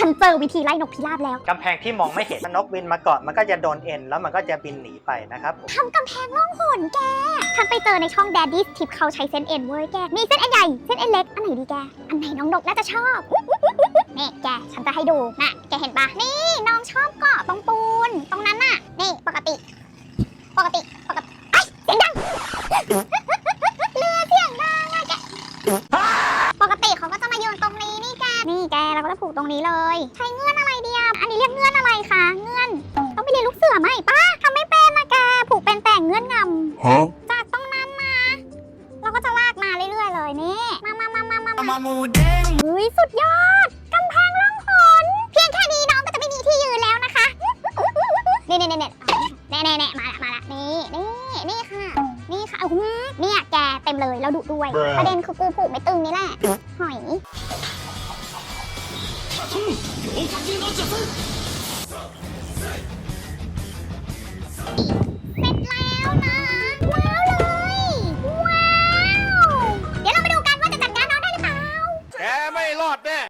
ฉันเจอวิธีไล่นกพิราบแล้วกำแพงที่มองไม่เห็นถ้านกบินมาเกาะมันก็จะโดนเอ็น แล้วมันก็จะบินหนีไปนะครับผมทำกำแพงล่องหนแก ฉันไปเจอในช่อง Daddy's Tip เขาใช้เส้นเอ็นเว้ยแก มีเส้นเอ็นใหญ่ เส้นเอ็นเล็ก อันไหนดีแก อันไหนน้องนกน่าจะชอบ นี่แก ฉันจะให้ดู น่ะ แกเห็นปะนี่น้องชอบเกาะตรงปู นี้นี่แกนี่แกเราก็จะผูกตรงนี้เลย ใช้เงื่อนอะไรดีอะอันนี้เรียกเงื่อนอะไรคะ เงื่อน ต้องไปเรียนลูกเสือไหมป้าทำไม่เป็นนะแก ผูกเป็นแต่เงื่อนงำ Huh? จากตรงนั้นมา เราก็จะลากมาเรื่อยๆเลยนี่ มามามามามามามามูเด้งเฮ้ยสุดยอด กำแพงล่องหนเพียงแค่นี้น้องก็จะไม่มีที่ยืนแล้วนะคะนี่นี่นี่นี่แน่แน่แน่มาละมาละนี่นี่นี่ค่ะ นี่ค่ะอื้อหือเนี่ยแกเต็มเลยแล้วดุด้วย Bruh ประเด็นคือกูผูกไม่ตึงนี่แหละหอย タトゥー妖怪の術